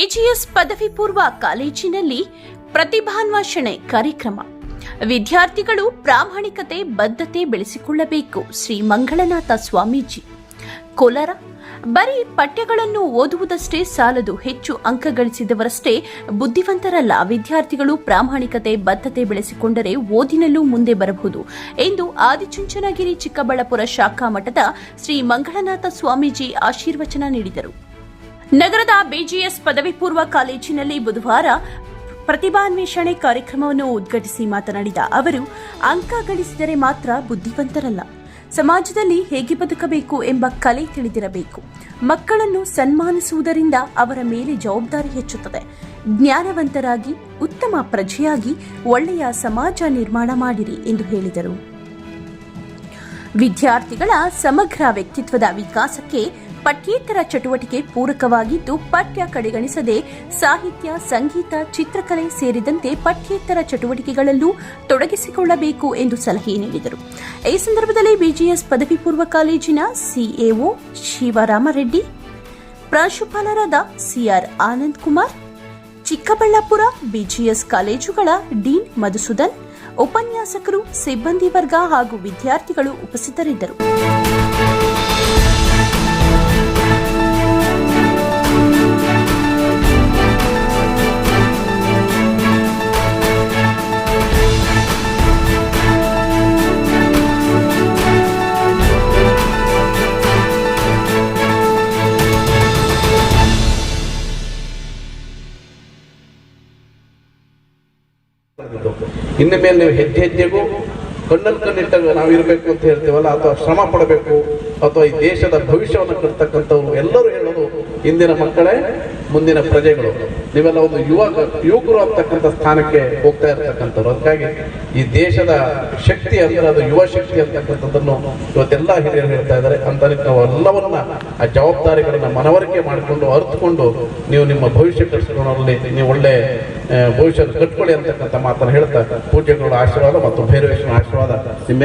BGS ಪದವಿ ಪೂರ್ವ ಕಾಲೇಜಿನಲ್ಲಿ ಪ್ರತಿಭಾನ್ವೇಷಣೆ ಕಾರ್ಯಕ್ರಮ. ವಿದ್ಯಾರ್ಥಿಗಳು ಪ್ರಾಮಾಣಿಕತೆ, ಬದ್ಧತೆ ಬೆಳೆಸಿಕೊಳ್ಳಬೇಕು. ಶ್ರೀ ಮಂಗಳನಾಥ ಸ್ವಾಮೀಜಿ. ಕೋಲಾರ. ಬರೀ ಪಠ್ಯಗಳನ್ನು ಓದುವುದಷ್ಟೇ ಸಾಲದು, ಹೆಚ್ಚು ಅಂಕ ಗಳಿಸಿದವರಷ್ಟೇ ಬುದ್ಧಿವಂತರಲ್ಲ. ವಿದ್ಯಾರ್ಥಿಗಳು ಪ್ರಾಮಾಣಿಕತೆ, ಬದ್ಧತೆ ಬೆಳೆಸಿಕೊಂಡರೆ ಓದಿನಲ್ಲೂ ಮುಂದೆ ಬರಬಹುದು ಎಂದು ಆದಿಚುಂಚನಗಿರಿ ಚಿಕ್ಕಬಳ್ಳಾಪುರ ಶಾಖಾ ಮಠದ ಶ್ರೀ ಮಂಗಳನಾಥ ಸ್ವಾಮೀಜಿ ಆಶೀರ್ವಚನ ನೀಡಿದರು. ನಗರದ ಬಿಜಿಎಸ್ ಪದವಿ ಪೂರ್ವ ಕಾಲೇಜಿನಲ್ಲಿ ಬುಧವಾರ ಪ್ರತಿಭಾನ್ವೇಷಣೆ ಕಾರ್ಯಕ್ರಮವನ್ನು ಉದ್ಘಾಟಿಸಿ ಮಾತನಾಡಿದ ಅವರು, ಅಂಕ ಗಳಿಸಿದರೆ ಮಾತ್ರ ಬುದ್ಧಿವಂತರಲ್ಲ. ಸಮಾಜದಲ್ಲಿ ಹೇಗೆ ಬದುಕಬೇಕು ಎಂಬ ಕಲೆ ತಿಳಿದಿರಬೇಕು. ಮಕ್ಕಳನ್ನು ಸನ್ಮಾನಿಸುವುದರಿಂದ ಅವರ ಮೇಲೆ ಜವಾಬ್ದಾರಿ ಹೆಚ್ಚುತ್ತದೆ. ಜ್ಞಾನವಂತರಾಗಿ, ಉತ್ತಮ ಪ್ರಜೆಯಾಗಿ ಒಳ್ಳೆಯ ಸಮಾಜ ನಿರ್ಮಾಣ ಮಾಡಿರಿ ಎಂದು ಹೇಳಿದರು. ವಿದ್ಯಾರ್ಥಿಗಳ ಸಮಗ್ರ ವ್ಯಕ್ತಿತ್ವದ ವಿಕಾಸಕ್ಕೆ ಪಠ್ಯೇತರ ಚಟುವಟಿಕೆ ಪೂರಕವಾಗಿದ್ದು ಪಠ್ಯ ಕಡೆಗಣಿಸದೆ ಸಾಹಿತ್ಯ, ಸಂಗೀತ, ಚಿತ್ರಕಲೆ ಸೇರಿದಂತೆ ಪಠ್ಯೇತರ ಚಟುವಟಿಕೆಗಳಲ್ಲೂ ತೊಡಗಿಸಿಕೊಳ್ಳಬೇಕು ಎಂದು ಸಲಹೆ ನೀಡಿದರು. ಈ ಸಂದರ್ಭದಲ್ಲಿ ಬಿಜಿಎಸ್ ಪದವಿ ಪೂರ್ವ ಕಾಲೇಜಿನ ಸಿಎಒ ಶಿವರಾಮರೆಡ್ಡಿ, ಪ್ರಾಂಶುಪಾಲರಾದ ಸಿಆರ್ ಆನಂದ್ ಕುಮಾರ್, ಚಿಕ್ಕಬಳ್ಳಾಪುರ ಬಿಜಿಎಸ್ ಕಾಲೇಜುಗಳ ಡೀನ್ ಮಧುಸೂದನ್, ಉಪನ್ಯಾಸಕರು ಸಿಬ್ಬಂದಿ ವರ್ಗ ಹಾಗೂ ವಿದ್ಯಾರ್ಥಿಗಳು ಉಪಸ್ಥಿತರಿದ್ದರು. ಇನ್ನು ಮೇಲೆ ನೀವು ಹೆಜ್ಜೆ ಹೆಜ್ಜೆಗೂ ಕಣ್ಣಲ್ಲಿ ಕಣ್ಣಿಟ್ಟಾಗ ನಾವು ಇರಬೇಕು ಅಂತ ಹೇಳ್ತೀವಲ್ಲ, ಅಥವಾ ಶ್ರಮ ಪಡಬೇಕು, ಅಥವಾ ಈ ದೇಶದ ಭವಿಷ್ಯವನ್ನು ಕಟ್ತಕ್ಕಂಥವ್ರು ಎಲ್ಲರೂ ಹೇಳೋದು, ಇಂದಿನ ಮಕ್ಕಳೇ, ಮುಂದಿನ ಪ್ರಜೆಗಳು. ನೀವೆಲ್ಲ ಒಂದು ಯುವಕ ಯುವಕರು ಅಂತಕ್ಕಂಥ ಸ್ಥಾನಕ್ಕೆ ಹೋಗ್ತಾ ಇರ್ತಕ್ಕಂಥವ್ರು. ಅದಕ್ಕಾಗಿ ಈ ದೇಶದ ಶಕ್ತಿ ಅಂದ್ರೆ ಅದು ಯುವ ಶಕ್ತಿ ಅಂತಕ್ಕಂಥದ್ದನ್ನು ಇವತ್ತೆಲ್ಲ ಹಿರಿಯರು ಹೇಳ್ತಾ ಇದ್ದಾರೆ. ಅಂತ ನಾವು ಎಲ್ಲವನ್ನ ಆ ಜವಾಬ್ದಾರಿಗಳನ್ನ ಮನವರಿಕೆ ಮಾಡಿಕೊಂಡು ಅರ್ಥಕೊಂಡು ನೀವು ನಿಮ್ಮ ಭವಿಷ್ಯ ಕಟ್ಟಿಸ್ಕೊಳ್ಳೋರಲ್ಲಿ ನೀವು ಒಳ್ಳೆ ಭವಿಷ್ಯ ಕಟ್ಕೊಳ್ಳಿ ಅಂತಕ್ಕಂಥ ಮಾತನ್ನು ಹೇಳ್ತಾ ಪೂಜೆಗಳ ಆಶೀರ್ವಾದ ಮತ್ತು ಭೈರವೇಶ್ವರ ಆಶೀರ್ವಾದ ನಿಮ್ಮೆಲ್ಲ